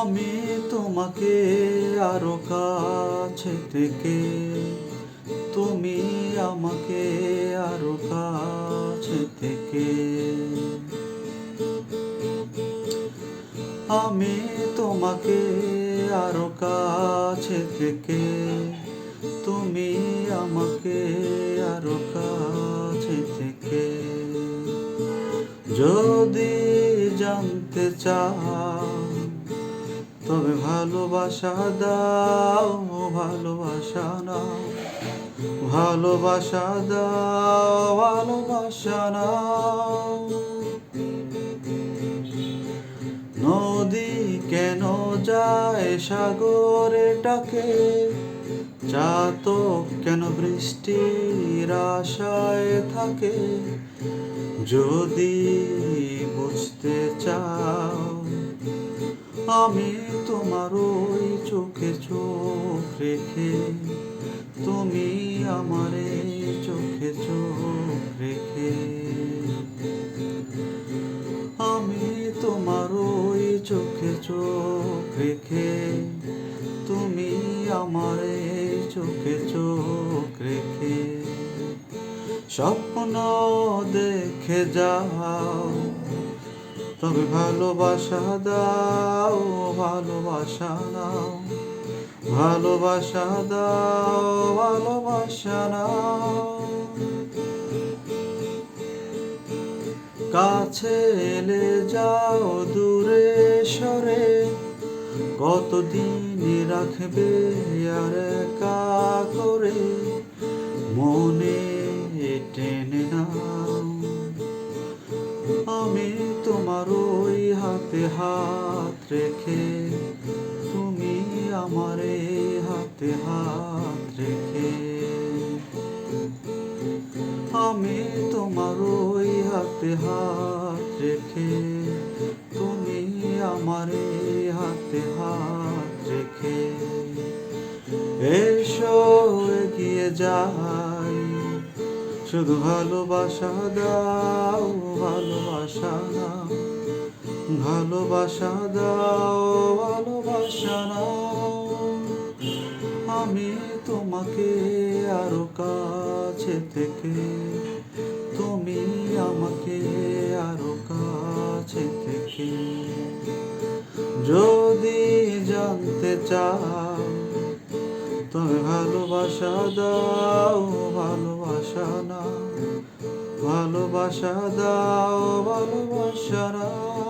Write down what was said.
আমি তোমাকে আরও কাছে থেকে, তুমি আমাকে আরও কাছে থেকে। আমি তোমাকে আরও কাছে থেকে, তুমি আমাকে আরও কাছে থেকে। যদি জানতে চাও ভালোবাসা দাও ভালোবাসা নাও। ভালোবাসা দাও, ভালোবাসা নাও। নদী কেন যায় সাগরে ডাকে? চাতক কেন বৃষ্টির আশায় থাকে? যদি বুঝতে চাও, আমি তোমার ওই চোখে চোখ রেখে, তুমি আমারে চোখে চোখ রেখে। আমি তোমার ওই চোখে চোখ রেখে, তুমি আমারে চোখে চোখ রেখে। স্বপ্ন দেখে যাও তবে ভালোবাসা দাও, ভালোবাসা নাও। ভালোবাসা দাও, ভালোবাসা নাও। কাছে এলে যাও, দূরে সরে। কতদিন রাখবে আর একা করে? মনে টেনে তোমার ওই হাতে হাত রেখে, তুমি আমারে হাতে হাত রেখে। আমি তোমার ওই হাতে হাত রেখে, তুমি আমারে হাতে হাত রেখে। এসো, এগিয়ে যাই। শুধু ভালোবাসা দাও ভালোবাসা দাও ভালোবাসা দাও, ভালোবাসা নাও। আমি তোমাকে আরও কাছে থেকে, তুমি আমাকে আরও কাছে থেকে। যদি জানতে চাও তবে ভালোবাসা দাও ভালোবাসা না ভালোবাসা দাও ভালোবাসা না